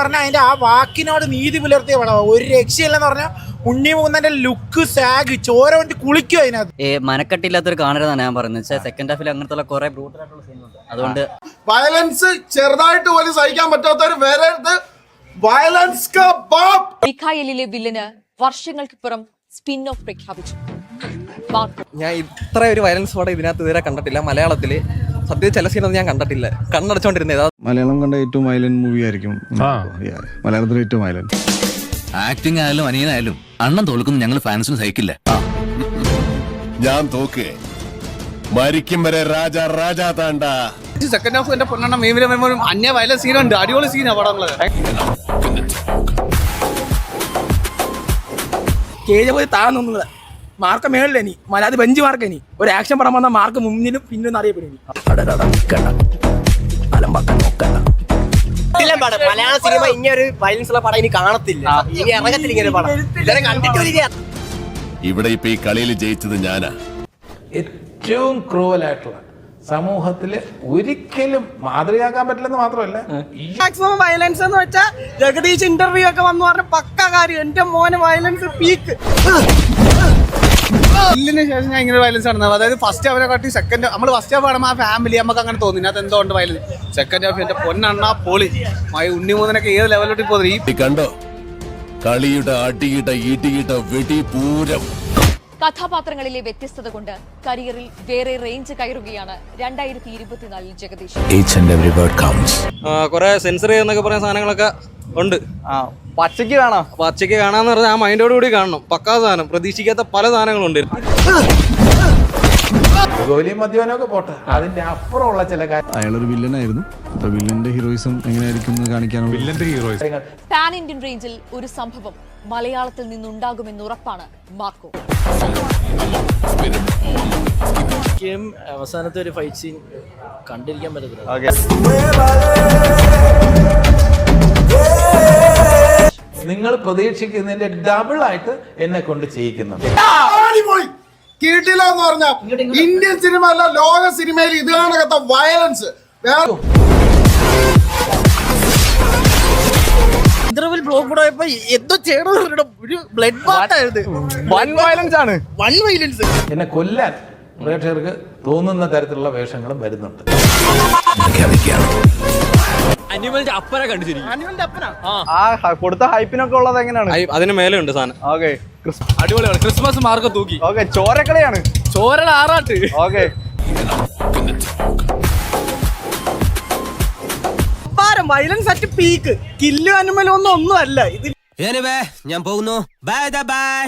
പറഞ്ഞാൽ അതിന്റെ ആ വാക്കിനോട് നീതി പുലർത്തിയ പടമാണ് ഒരു രക്ഷയില്ലെന്ന് പറഞ്ഞാൽ ഉണ്ണി മൂന്നന്റെ ലുക്ക് സാഗ് ചോര കൊണ്ട് കുളിക്കും അതിനകത്ത്. ഏ മനക്കെട്ടില്ലാത്തൊരു കാണരുതാണ് ഞാൻ പറഞ്ഞത് സെക്കൻഡ് ഹാഫിൽ അങ്ങനത്തെ കുറെ ബ്രൂട്ടൽ ആയിട്ടുള്ള സീനുണ്ട് അതുകൊണ്ട് വയലൻസ് ചെറുതായിട്ട് പോലും സഹിക്കാൻ പറ്റാത്തവർ വേറെ വയലൻസ് മിഖായലിലെ വില്ലന് വർഷങ്ങൾക്കിപ്പുറം സ്പിൻ ഓഫ് പ്രഖ്യാപിച്ചു. ഞാൻ ഇത്ര ഒരു വയലൻസ് പടം ഇതിനകത്ത് ഇതുവരെ കണ്ടിട്ടില്ല. മലയാളത്തിൽ സത്യത്തിൽ ചില സീനൊന്നും ഞാൻ കണ്ടിട്ടില്ല. കണ്ണടച്ചോണ്ടിരുന്നത്. മലയാളം കണ്ട ഏറ്റവും വയലന്റ് മൂവി ആയിരിക്കും. മലയാളത്തിലെ ഏറ്റവും വയലന്റ് ആക്ടിംഗ് ആയാലും അനിയനായാലും അണ്ണൻ തോൽക്കുന്ന ഞങ്ങൾ ഫാൻസിന് സഹിക്കില്ല. ഞാൻ തോക്കേ. മരിക്കും വരെ രാജ രാജാ താണ്ട. സെക്കൻഡ് ഹാഫ് എന്റെ പൊന്നെണ്ണ മേമിലെ മെമ്മോനും അന്യ വയലൻസ് സീനുണ്ട് അടിപൊളി സീനാ പടങ്ങൾ. സ്റ്റേജ് പോയി താന്നൊന്നുമില്ല മാർക്ക് മേളിലെനി മലയാളി ബെഞ്ച് മാർക്ക് ഇനി. ഒരു ആക്ഷൻ പടം വന്ന മാർക്ക് മുന്നിലും പിന്നും അറിയപ്പെടും ഇനി. മലയാള സിനിമ ഇങ്ങനെ ഒരു വയലൻസ് ഉള്ള പടം ഇനി കാണത്തില്ല. ഇനി ഇറങ്ങത്തില്ല ഇങ്ങനെ ഒരു പടം. ഇതുവരെ കണ്ടിട്ടില്ല ഇവിടെ ഇപ്പൊ ഈ കളിയിൽ ജയിച്ചത് ഞാനാ. ഏറ്റവും ക്രൂവലായിട്ടുള്ള സമൂഹത്തിൽ ഒരിക്കലും മാതൃകയാക്കാൻ പറ്റില്ലെന്ന് മാത്രമല്ല മാക്സിമം വയലൻസ് എന്ന് വെച്ചാൽ ജഗദീഷ് ഇന്റർവ്യൂ ഒക്കെ വന്നു പറഞ്ഞ പക്ക കാര്യം എന്റെ മോന് വയലൻസ് പീക്ക് ഇതിന് ശേഷം ഞാൻ ഇങ്ങനെ വയലൻസ് നടന്നത്. അതായത് ഫസ്റ്റ് ഹാഫിനെ കാട്ടി സെക്കൻഡ് നമ്മൾ ഫസ്റ്റ് ഹാഫ് കാണുമ്പോൾ ആ ഫാമിലി നമുക്ക് അങ്ങനെ തോന്നി അത് എന്തുകൊണ്ട് വയലൻസ് സെക്കൻഡ് ഹാഫ് എന്റെ പൊന്നണ്ണ പൊളി. മായ ഉണ്ണി മൂന്നനൊക്കെ ഏത് ലെവലിലോട്ട് പോകുന്നത് ഈ കണ്ടോ? കളിയുടെ അടിയുടെ ഈട്ടിയുടെ വെടി പൂരം. കഥാപാത്രങ്ങളിലെ വ്യത്യസ്തത കൊണ്ട് കരിയറിൽ വേറെ റേഞ്ച് കയറുകയാണ് രണ്ടായിരത്തി ഇരുപത്തിനാലിൽ ജഗദീഷ് കുറെ സെൻസറി എന്നൊക്കെ പറയുന്ന സാധനങ്ങളൊക്കെ ഉണ്ട്. ആ പച്ചയ്ക്ക് കാണാം. പച്ചയ്ക്ക് കാണാന്ന് പറഞ്ഞാൽ ആ മൈൻഡോട് കൂടി കാണണം. പക്കാ സാധനം. പ്രതീക്ഷിക്കാത്ത പല സാധനങ്ങളുണ്ട്. മദ്യപാനമൊക്കെ പോട്ടെ. അതിന്റെ അപ്പുറമുള്ള ചില അയാളൊരു വില്ലനായിരുന്നു. അപ്പൊ വില്ലന്റെ ഹീറോയിസം എങ്ങനെയായിരിക്കും വില്ലന്റെ ഹീറോയിസം. പാൻ ഇന്ത്യൻ റേഞ്ചിൽ ഒരു സംഭവം മലയാളത്തിൽ നിന്നുണ്ടാകുമെന്ന് ഉറപ്പാണ് മാർക്കോ. അവസാനത്തെ ഒരു ഫൈറ്റ് സീൻ കണ്ടിരിക്കാൻ പറ്റത്തില്ല. നിങ്ങൾ പ്രതീക്ഷിക്കുന്നതിന്റെ ഡബിൾ ആയിട്ട് എന്നെ കൊണ്ട് ചെയ്യിക്കുന്നുണ്ട് കിട്ടില്ല എന്ന് ഇന്ത്യൻ സിനിമ അല്ല ലോക സിനിമയിൽ ഇത് കാണാത്ത വയലൻസ് ബ്ലോക്ക് കൂടെ എന്തോ ഒരു ബ്ലഡ് ബാത്തായിരുന്നു വൺ വയലൻസ് ആണ്. വൺ വയലൻസ് എന്നെ കൊല്ലാൻ പ്രേക്ഷകർക്ക് തോന്നുന്ന തരത്തിലുള്ള വേഷങ്ങളും വരുന്നുണ്ട്. അനിമലിന്റെ അപ്പനെ കണ്ടിരിക്കും അനുവിന്റെ അപ്പന? ആ. കൊടുത്ത ഹൈപ്പിനൊക്കെ ഉള്ളത് എങ്ങനെയാണ്? അതിന് മേലെ ഉണ്ട് സാധനം. ഓക്കെ അടിപൊളിയാണ്. ക്രിസ്മസ് മാർക്ക് തൂക്കി. ഓക്കെ ചോരക്കളിയാണ് ചോരട ആറാട്ട്. Okay. Violence at peak Kill Animal ഒന്നും ഒന്നും അല്ല ഇത് ഞാൻ പോകുന്നു. Bye bye